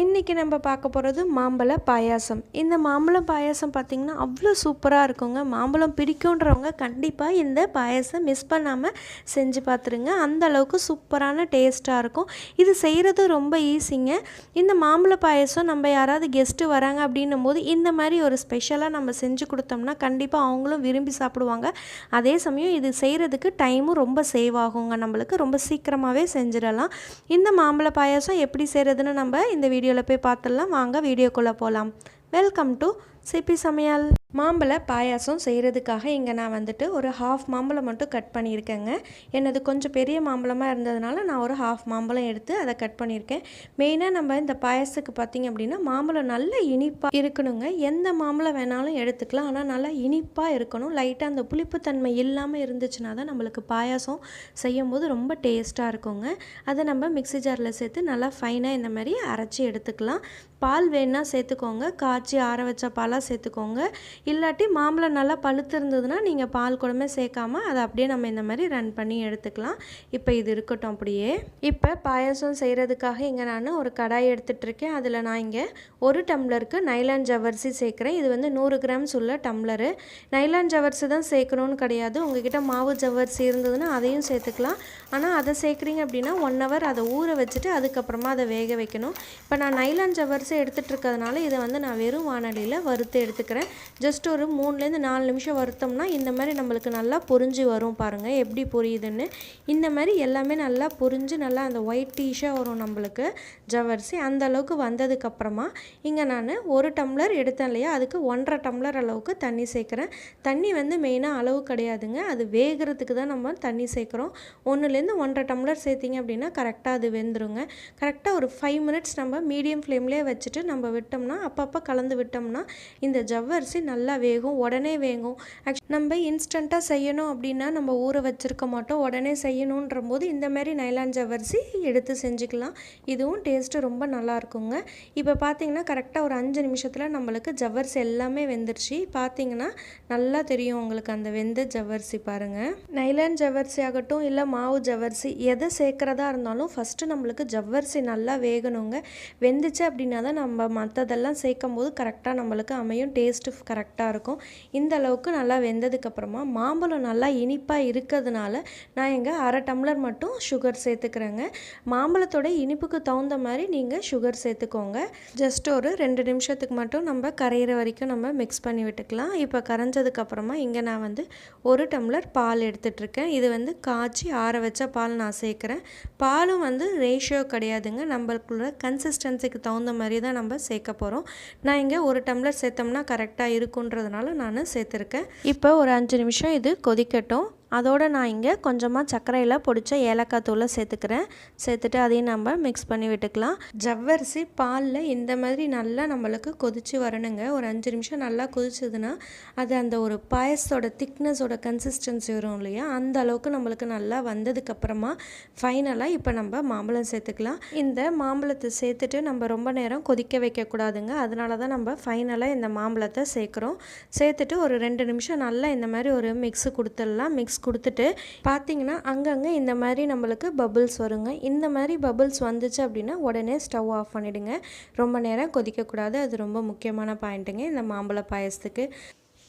இன்றைக்கி நம்ம பார்க்க போகிறது மாம்பழ பாயாசம். இந்த மாம்பழம் பாயாசம் பார்த்திங்கன்னா அவ்வளோ சூப்பராக இருக்குங்க. மாம்பழம் பிடிக்குன்றவங்க கண்டிப்பாக இந்த பாயாசம் மிஸ் பண்ணாமல் செஞ்சு பார்த்துருங்க. அந்த அளவுக்கு சூப்பரான டேஸ்ட்டாக இருக்கும். இது செய்கிறது ரொம்ப ஈஸிங்க இந்த மாம்பழ பாயாசம் நம்ம யாராவது கெஸ்ட்டு வராங்க அப்படின்னும் போது இந்த மாதிரி ஒரு ஸ்பெஷலாக நம்ம செஞ்சு கொடுத்தோம்னா கண்டிப்பாக அவங்களும் விரும்பி சாப்பிடுவாங்க. அதே சமயம் இது செய்கிறதுக்கு டைமும் ரொம்ப சேவ் ஆகுங்க. நம்மளுக்கு ரொம்ப சீக்கிரமாகவே செஞ்சிடலாம். இந்த மாம்பழ பாயாசம் எப்படி செய்கிறதுன்னு நம்ம இந்த வீடியோ வீடியோவில் போய் பார்த்துடலாம். வாங்க வீடியோக்குள்ளே போகலாம். வெல்கம் டு சிபி சமையல். மாம்பழ பாயாசம் செய்கிறதுக்காக இங்கே நான் வந்துட்டு ஒரு ஹாஃப் மாம்பழம் மட்டும் கட் பண்ணியிருக்கேங்க. என்னது கொஞ்சம் பெரிய மாம்பழமாக இருந்ததுனால நான் ஒரு ஹாஃப் மாம்பழம் எடுத்து அதை கட் பண்ணியிருக்கேன். மெயினாக நம்ம இந்த பாயாசத்துக்கு பார்த்திங்க அப்படின்னா மாம்பழம் நல்ல இனிப்பாக இருக்கணுங்க. எந்த மாம்பழம் வேணாலும் எடுத்துக்கலாம். ஆனால் நல்லா இனிப்பாக இருக்கணும். லைட்டாக அந்த புளிப்புத்தன்மை இல்லாமல் இருந்துச்சுன்னா தான் நம்மளுக்கு பாயாசம் செய்யும் போது ரொம்ப டேஸ்ட்டாக இருக்குங்க. அதை நம்ம மிக்ஸி ஜாரில் சேர்த்து நல்லா ஃபைனாக இந்த மாதிரி அரைச்சி எடுத்துக்கலாம். பால் வேணால் சேர்த்துக்கோங்க. காய்ச்சி ஆற வச்ச பாலாக சேர்த்துக்கோங்க. இல்லாட்டி மாம்பழம் நல்லா பழுத்து இருந்ததுன்னா நீங்கள் பால் கூடமே சேர்க்காம அதை அப்படியே நம்ம இந்த மாதிரி ரன் பண்ணி எடுத்துக்கலாம். இப்போ இது இருக்கட்டும் அப்படியே. இப்போ பாயாசம் செய்கிறதுக்காக இங்கே நான் ஒரு கடாய் எடுத்துகிட்ருக்கேன் அதில் நான் இங்கே ஒரு டம்ளருக்கு நைலான் ஜவர்சி சேர்க்குறேன். இது வந்து நூறு கிராம்ஸ் உள்ள டம்ளரு. நைலான் ஜவர்சி தான் சேர்க்கணும்னு கிடையாது. உங்ககிட்ட மாவு ஜவர்சி இருந்ததுன்னா அதையும் சேர்த்துக்கலாம். ஆனால் அதை சேர்க்குறீங்க அப்படின்னா ஒன் ஹவர் அதை ஊற வச்சுட்டு அதுக்கப்புறமா அதை வேக வைக்கணும். இப்போ நான் நைலான் ஜவர்சி எடுத்துகிட்ருக்கிறதுனால இதை வந்து நான் வெறும் வானொலியில் வறுத்து எடுத்துக்கிறேன். ஜஸ்ட் ஒரு மூணுலேருந்து நாலு நிமிஷம் வறுத்தோம்னா இந்த மாதிரி நம்மளுக்கு நல்லா பொறிஞ்சு வரும் பாருங்கள் எப்படி பொரியுதுன்னு? இந்த மாதிரி எல்லாமே நல்லா பொரிஞ்சு நல்லா அந்த ஒயிட் டீஷாக வரும் நம்மளுக்கு ஜவ்வரிசி. அந்த அளவுக்கு வந்ததுக்கப்புறமா இங்கே நான் ஒரு டம்ளர் எடுத்தேன் இல்லையா? அதுக்கு ஒன்றரை டம்ளர் அளவுக்கு தண்ணி சேர்க்குறேன். தண்ணி வந்து மெயினாக அளவு கிடையாதுங்க. அது வேகிறதுக்கு தான் நம்ம தண்ணி சேர்க்குறோம். ஒன்றுலேருந்து ஒன்றரை டம்ளர் சேர்த்திங்க அப்படின்னா கரெக்டாக அது வெந்துருங்க. கரெக்டாக ஒரு ஃபைவ் மினிட்ஸ் நம்ம மீடியம் ஃப்ளேம்லேயே வச்சுட்டு நம்ம விட்டோம்னா அப்பப்போ கலந்து விட்டோம்னா இந்த ஜவ்வரிசி நல்லா நல்லா வேகும் உடனே வேகும். ஆக்சுவலி நம்ம இன்ஸ்டண்ட்டாக செய்யணும் அப்படின்னா நம்ம ஊற வச்சுருக்க மாட்டோம். உடனே செய்யணுன்ற போது இந்தமாரி நைலான் எடுத்து செஞ்சுக்கலாம். இதுவும் டேஸ்ட்டு ரொம்ப நல்லா இருக்குங்க. இப்போ பார்த்தீங்கன்னா கரெக்டாக ஒரு அஞ்சு நிமிஷத்தில் நம்மளுக்கு ஜவ்வரிசி எல்லாமே வெந்துருச்சு. பார்த்தீங்கன்னா நல்லா தெரியும் உங்களுக்கு அந்த வெந்த ஜவ்வரிசி பாருங்கள் நைலான் ஜவ்வரிசி ஆகட்டும் இல்லை மாவு ஜவ்வரிசி எதை சேர்க்குறதா இருந்தாலும் ஃபஸ்ட்டு நம்மளுக்கு ஜவ்வரிசி நல்லா வேகணுங்க. வெந்துச்சு அப்படின்னா தான் நம்ம மற்றதெல்லாம் சேர்க்கும் போது கரெக்டாக நம்மளுக்கு அமையும் டேஸ்ட்டு கரெக்டாக இருக்கும். இந்த அளவுக்கு நல்லா வெந்ததுக்கப்புறமா மாம்பழம் நல்லா இனிப்பாக இருக்கிறதுனால நான் இங்கே அரை டம்ளர் மட்டும் சுகர் சேர்த்துக்கிறேங்க. மாம்பழத்தோட இனிப்புக்கு தகுந்த மாதிரி நீங்கள் சுகர் சேர்த்துக்கோங்க. ஜஸ்ட் ஒரு ரெண்டு நிமிஷத்துக்கு மட்டும் நம்ம கரையிற வரைக்கும் நம்ம மிக்ஸ் பண்ணி விட்டுக்கலாம். இப்போ கரைஞ்சதுக்கப்புறமா இங்கே நான் வந்து ஒரு டம்ளர் பால் எடுத்துகிட்ருக்கேன் இது வந்து காய்ச்சி ஆற வச்ச பால் நான் சேர்க்குறேன். பாலும் வந்து ரேஷியோ கிடையாதுங்க. நம்மளுக்குள்ள கன்சிஸ்டன்சிக்கு தகுந்த மாதிரி தான் நம்ம சேர்க்க போகிறோம் நான் இங்கே ஒரு டம்ளர் சேர்த்தோம்னா கரெக்டாக இருக்கும். இருக்குன்றதுனால நான் சேர்த்துருக்கேன். இப்போ ஒரு அஞ்சு நிமிஷம் இது கொதிக்கட்டும். அதோடு நான் இங்கே கொஞ்சமாக சர்க்கரையில் பொடிச்ச ஏலக்காய் தூளை சேர்த்துக்கிறேன். சேர்த்துட்டு அதையும் நம்ம மிக்ஸ் பண்ணி விட்டுக்கலாம். ஜவ்வரிசி பாலில் இந்த மாதிரி நல்லா நம்மளுக்கு கொதித்து வரணுங்க. ஒரு அஞ்சு நிமிஷம் நல்லா கொதிச்சதுன்னா அது அந்த ஒரு பாயசத்தோட திக்னஸோட கன்சிஸ்டன்சி வரும் இல்லையா? அந்த அளவுக்கு நம்மளுக்கு நல்லா வந்ததுக்கப்புறமா ஃபைனலாக இப்போ நம்ம மாம்பழம் சேர்த்துக்கலாம். இந்த மாம்பழத்தை சேர்த்துட்டு நம்ம ரொம்ப நேரம் கொதிக்க வைக்கக்கூடாதுங்க. அதனால தான் நம்ம ஃபைனலாக இந்த மாம்பழத்தை சேர்க்குறோம். சேர்த்துட்டு ஒரு ரெண்டு நிமிஷம் நல்லா இந்த மாதிரி ஒரு மிக்ஸு கொடுத்துடலாம். மிக்ஸ் கொடுத்துட்டு பார்த்தீங்கன்னா அங்கங்கே இந்த மாதிரி நம்மளுக்கு பபுள்ஸ் வருங்க. இந்த மாதிரி பபுள்ஸ் வந்துச்சு அப்படின்னா உடனே ஸ்டவ் ஆஃப் பண்ணிவிடுங்க ரொம்ப நேரம் கொதிக்கக்கூடாது. அது ரொம்ப முக்கியமான பாயிண்ட்டுங்க இந்த மாம்பழ பாயசத்துக்கு.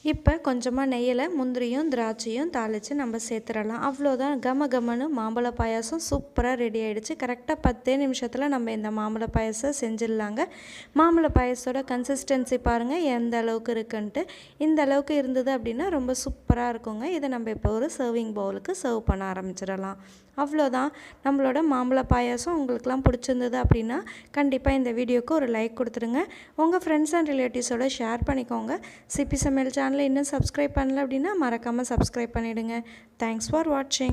இப்போ கொஞ்சமாக நெய்யில் முந்திரியும் திராட்சையும் தாளித்து நம்ம சேர்த்துடலாம் அவ்வளோதான் கம கமனு மாம்பழ பாயாசம் சூப்பராக ரெடி ஆகிடுச்சு கரெக்டாக பத்தே நிமிஷத்தில் நம்ம இந்த மாம்பழ பாயசம் செஞ்சிடலாங்க. மாம்பழ பாயாசத்தோட கன்சிஸ்டன்சி பாருங்கள் எந்த அளவுக்கு இருக்குன்ட்டு. இந்த அளவுக்கு இருந்தது அப்படின்னா ரொம்ப சூப்பராக இருக்குங்க. இதை நம்ம இப்போ ஒரு சர்விங் பவுலுக்கு சர்வ் பண்ண ஆரம்பிச்சிடலாம். அவ்வளோதான் நம்மளோட மாம்பழ பாயாசம் உங்களுக்குலாம் பிடிச்சிருந்தது அப்படின்னா கண்டிப்பாக இந்த வீடியோக்கு ஒரு லைக் கொடுத்துருங்க உங்கள் ஃப்ரெண்ட்ஸ் அண்ட் ரிலேட்டிவ்ஸோட ஷேர் பண்ணிக்கோங்க. சிபி சமையல் சேனலை இன்னும் சப்ஸ்கிரைப் பண்ணல அப்படின்னா மறக்காமல் சப்ஸ்கிரைப் பண்ணிவிடுங்க தேங்க்ஸ் ஃபார் வாட்சிங்